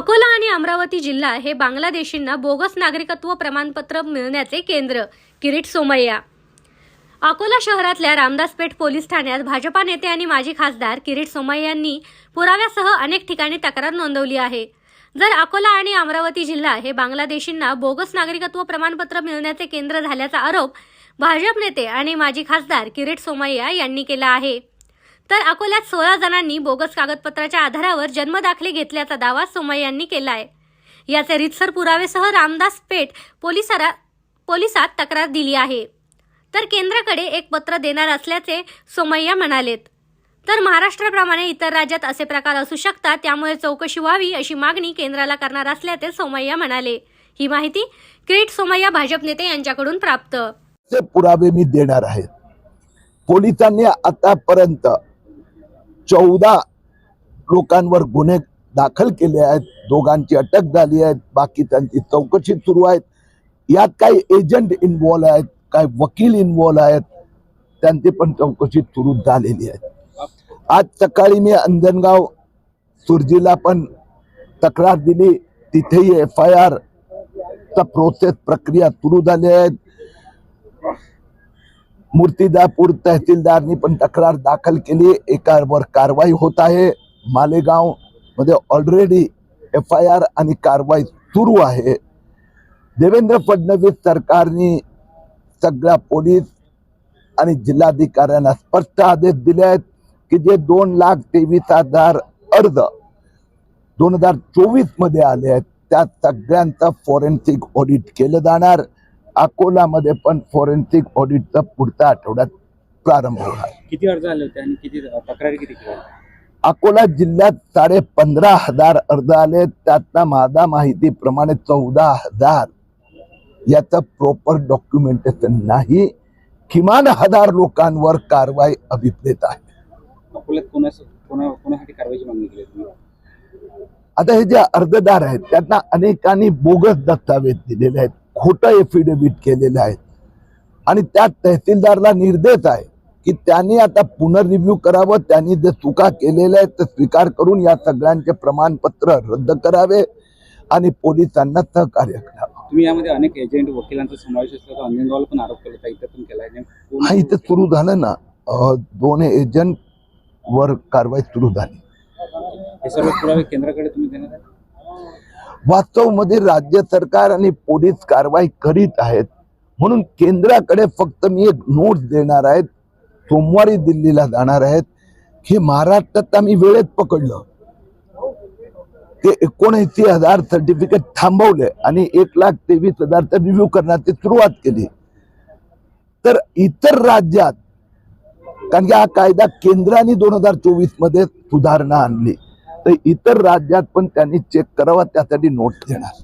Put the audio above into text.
अकोला आणि अमरावती जिल्हा हे बांगलादेशींना बोगस नागरिकत्व प्रमाणपत्र मिळण्याचे केंद्र. किरीट सोमय्या. अकोला शहरातल्या रामदासपेठ पोलीस ठाण्यात भाजपा नेते आणि माजी खासदार किरीट सोमय्या यांनी पुराव्यासह अनेक ठिकाणी तक्रार नोंदवली आहे. जर अकोला आणि अमरावती जिल्हा हे बांगलादेशींना बोगस नागरिकत्व प्रमाणपत्र मिळण्याचे केंद्र झाल्याचा आरोप भाजप नेते आणि माजी खासदार किरीट सोमय्या यांनी केला आहे. तर अकोल्यात सोळा जणांनी बोगस कागदपत्राच्या आधारावर जन्मदाखले घेतल्याचा दावा सोमय्या यांनी केला आहे. याचे रितसर पुरावेसह रामदास पेठ पोलिसारा पोलिसात तक्रार दिली आहे. तर केंद्राकडे एक पत्र देणार असल्याचे सोमय्या म्हणालेत. तर महाराष्ट्राप्रमाणे इतर राज्यात असे प्रकार असू शकतात त्यामुळे चौकशी व्हावी अशी मागणी केंद्राला करणार असल्याचे सोमय्या म्हणाले. ही माहिती क्रीट सोमय्या भाजप नेते यांच्याकडून प्राप्त. पुरावे मी देणार आहे पोलिसांनी आतापर्यंत चौदा लोकांवर गुन्हे दाखल केले आहेत. दोघांची अटक झाली आहे. बाकी त्यांची चौकशी सुरू आहेत. यात काही एजंट इन्वॉल्व आहेत. काही वकील इन्वॉल्व आहेत. त्यांची पण चौकशी सुरू झालेली आहे. आज सकाळी मी अंजनगाव सुरजीला पण तक्रार दिली. तिथेही एफ आय आरचा प्रोसेस प्रक्रिया सुरू झाली आहेत मूर्तिजापूर तहसीलदारनी पण तक्रार दाखल केली. एकावर कारवाई होत आहे. मालेगावमध्ये ऑलरेडी एफ आय आर आणि कारवाई सुरू आहे. देवेंद्र फडणवीस सरकारने सगळ्या पोलीस आणि जिल्हाधिकाऱ्यांना स्पष्ट आदेश दिले आहेत की जे दोन लाख तेवीस हजार अर्ज दोन हजार चोवीसमध्ये आले आहेत त्या सगळ्यांचं फॉरेन्सिक ऑडिट केलं जाणार. अकोलामध्ये पण फॉरेन्सिक ऑडिटचा पुढच्या आठवड्यात प्रारंभ होणार. किती अर्ज आले होते आणि किती तक्रारी किती? अकोला जिल्ह्यात साडे पंधरा हजार अर्ज आले. त्यातनं माझा माहितीप्रमाणे चौदा हजार याचं प्रॉपर डॉक्युमेंटेशन नाही. किमान हजार लोकांवर कारवाई अभिप्रेत आहे. आता हे जे अर्जदार आहेत त्यांना अनेकांनी बोगस दस्तावेज दिलेले आहेत. खोटं एफिडेव्हिट केलेलं आहे. आणि त्या तहसीलदारला निर्देश आहे की त्यांनी आता पुनर्रिव्ह्यू करावं त्यांनी जे चुका केलेल्या आहेत ते स्वीकार करून या सगळ्यांचे प्रमाणपत्र रद्द करावे आणि पोलिसांना सहकार्य करावं. तुम्ही यामध्ये अनेक एजंट वकिलांचा समावेश असल्याचा अंजनगावला पण आरोप केला इथं पण हा इथे सुरू झालं ना. दोन एजंट वर कारवाई सुरू झाली. हे सर्व पुरावे केंद्राकडे तुम्ही देणार वास्तवमध्ये राज्य सरकार आणि पोलीस कारवाई करीत आहेत. म्हणून केंद्राकडे फक्त मी एक नोट्स देणार आहेत सोमवारी दिल्लीला जाणार आहेत. हे महाराष्ट्रात आम्ही वेळेत पकडलं. ते एकोणऐंशी हजार सर्टिफिकेट थांबवले आणि एक लाख तेवीस हजारचा रिव्ह्यू करण्याची सुरुवात केली. तर इतर राज्यात कारण की हा कायदा केंद्राने दोन हजार चोवीसमध्ये सुधारणा आणली. तर इतर राज्यात पण त्यांनी चेक करावा त्यासाठी नोट देणार.